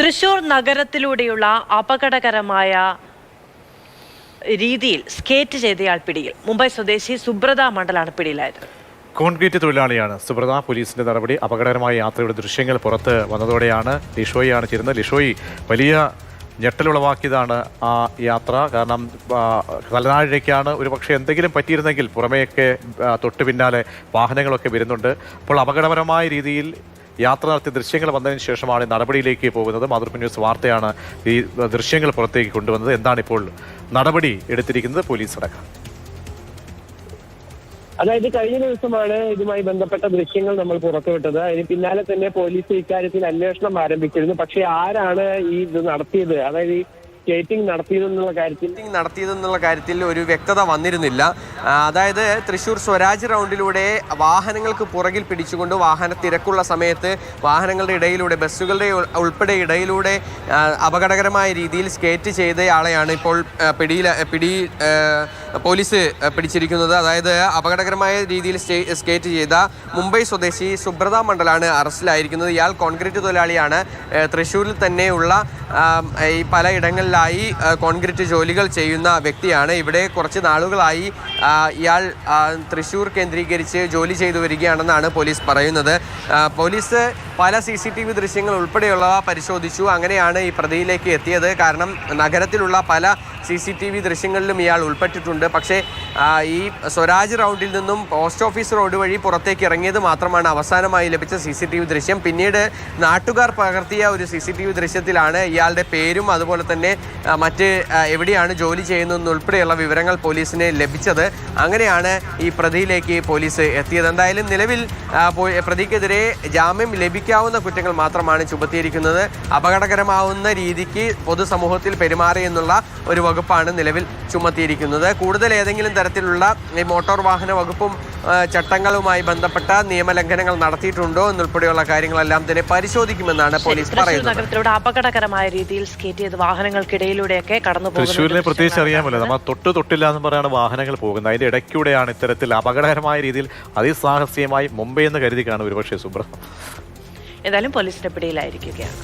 തൃശൂർ നഗരത്തിലൂടെയുള്ള അപകടകരമായ രീതിയിൽ സ്കേറ്റ് ചെയ്തയാൾ പിടിയിൽ. മുംബൈ സ്വദേശി സുബ്രത മണ്ഡലാണ് പിടിയിലായത്. കോൺക്രീറ്റ് തൊഴിലാളിയാണ്. സുബ്രത പോലീസിന്റെ നടപടി അപകടകരമായ യാത്രയുടെ ദൃശ്യങ്ങൾ പുറത്ത് വന്നതോടെയാണ് ലിഷോയിയാണ് ചേരുന്നത്. ലിഷോയി വലിയ ഞെട്ടലുളവാക്കിയതാണ് ആ യാത്ര. കാരണം തലനാഴിലേക്കാണ് ഒരു പക്ഷേ എന്തെങ്കിലും പറ്റിയിരുന്നെങ്കിൽ പുറമേയൊക്കെ തൊട്ട് പിന്നാലെ വാഹനങ്ങളൊക്കെ വരുന്നുണ്ട്. അപ്പോൾ അപകടപരമായ രീതിയിൽ യാത്ര നടത്തിയ ദൃശ്യങ്ങൾ വന്നതിന് ശേഷമാണ് നടപടിയിലേക്ക് പോകുന്നത്. മാതൃഭൂമി ന്യൂസ് വാർത്തയാണ് ഈ ദൃശ്യങ്ങൾ പുറത്തേക്ക് കൊണ്ടുവന്നത്. എന്താണ് ഇപ്പോൾ നടപടി എടുത്തിരിക്കുന്നത് പോലീസ് അടക്കം? അതായത് കഴിഞ്ഞ ദിവസമാണ് ഇതുമായി ബന്ധപ്പെട്ട ദൃശ്യങ്ങൾ നമ്മൾ പുറത്തുവിട്ടത്. അതിന് പിന്നാലെ തന്നെ പോലീസ് ഇക്കാര്യത്തിൽ അന്വേഷണം ആരംഭിച്ചിരുന്നു. പക്ഷേ ആരാണ് ഈ ഇത് നടത്തിയത്? അതായത് ഈ സ്കേറ്റിംഗ് നടത്തിയതെന്നുള്ള കാര്യത്തിൽ? കാര്യത്തിൽ ഒരു വ്യക്തത വന്നിരുന്നില്ല. അതായത് തൃശൂർ സ്വരാജ് റൗണ്ടിലൂടെ വാഹനങ്ങൾക്ക് പുറകിൽ പിടിച്ചുകൊണ്ട് വാഹന തിരക്കുള്ള സമയത്ത് വാഹനങ്ങളുടെ ഇടയിലൂടെ ബസ്സുകളുടെ ഉൾപ്പെടെ ഇടയിലൂടെ അപകടകരമായ രീതിയിൽ സ്കേറ്റ് ചെയ്തയാളെയാണ് ഇപ്പോൾ പിടിയിൽ പിടി പോലീസ് പിടിച്ചിരിക്കുന്നത്. അതായത് അപകടകരമായ രീതിയിൽ സ്കേറ്റ് ചെയ്ത മുംബൈ സ്വദേശി സുബ്രത മണ്ഡലാണ് അറസ്റ്റിലായിരിക്കുന്നത്. ഇയാൾ കോൺക്രീറ്റ് തൊഴിലാളിയാണ്. തൃശ്ശൂരിൽ തന്നെയുള്ള ഈ പലയിടങ്ങളിലായി ആ, കോൺക്രീറ്റ് ജോലികൾ ചെയ്യുന്ന വ്യക്തിയാണ്. ഇവിടെ കുറച്ച് നാളുകളായി ഇയാൾ തൃശ്ശൂർ കേന്ദ്രീകരിച്ച് ജോലി ചെയ്തു വരികയാണെന്നാണ് പോലീസ് പറയുന്നത്. പോലീസ് പല സി സി ടി വി ദൃശ്യങ്ങൾ ഉൾപ്പെടെയുള്ളവ പരിശോധിച്ചു. അങ്ങനെയാണ് ഈ പ്രതിയിലേക്ക് എത്തിയത്. കാരണം നഗരത്തിലുള്ള പല സി സി ടി വി ദൃശ്യങ്ങളിലും ഇയാൾ ഉൾപ്പെട്ടിട്ടുണ്ട്. പക്ഷേ ഈ സ്വരാജ് റൗണ്ടിൽ നിന്നും പോസ്റ്റ് ഓഫീസ് റോഡ് വഴി പുറത്തേക്ക് ഇറങ്ങിയത് മാത്രമാണ് അവസാനമായി ലഭിച്ച സി സി ടി വി ദൃശ്യം. പിന്നീട് നാട്ടുകാർ പകർത്തിയ ഒരു സി സി ടി വി ദൃശ്യത്തിലാണ് ഇയാളുടെ പേരും അതുപോലെ തന്നെ മറ്റ് എവിടെയാണ് ജോലി ചെയ്യുന്നതെന്നുൾപ്പെടെയുള്ള വിവരങ്ങൾ പോലീസിന് ലഭിച്ചത്. അങ്ങനെയാണ് ഈ പ്രതിയിലേക്ക് പോലീസ് എത്തിയത്. എന്തായാലും നിലവിൽ പ്രതിക്കെതിരെ ജാമ്യം ലഭിക്കാവുന്ന കുറ്റങ്ങൾ മാത്രമാണ് ചുമത്തിയിരിക്കുന്നത്. അപകടകരമാവുന്ന രീതിക്ക് പൊതുസമൂഹത്തിൽ പെരുമാറിയെന്നുള്ള ഒരു വകുപ്പാണ് നിലവിൽ ചുമത്തിയിരിക്കുന്നത്. കൂടുതൽ ഏതെങ്കിലും തരത്തിലുള്ള ഈ മോട്ടോർ വാഹന വകുപ്പും ചട്ടങ്ങളുമായി ബന്ധപ്പെട്ട നിയമലംഘനങ്ങൾ നടത്തിയിട്ടുണ്ടോ എന്നുൾപ്പെടെയുള്ള കാര്യങ്ങളെല്ലാം തന്നെ പരിശോധിക്കുമെന്നാണ് പോലീസ് പറയുന്നത്. നഗരത്തിലൂടെ അപകടകരമായ രീതിയിൽ സ്കേറ്റ് ചെയ്ത് വാഹനങ്ങൾക്കിടയിലൂടെയൊക്കെ കടന്നു തൃശ്ശൂരിനെ പ്രത്യേകിച്ച് അറിയാമല്ലോ. നമ്മൾ തൊട്ട് തൊട്ടില്ല എന്ന് പറയാണ് വാഹനങ്ങൾ പോകുന്നത്. അതിന്റെ ഇടയ്ക്കൂടെയാണ് ഇത്തരത്തിൽ അപകടകരമായ രീതിയിൽ അതിസാഹസ്യമായി മുംബൈ എന്ന് കരുതി കാണും ഒരുപക്ഷെ സുബ്രഹ്മണ്യം. ഏതായാലും പോലീസിന്റെ പിടിയിലായിരിക്കുകയാണ്.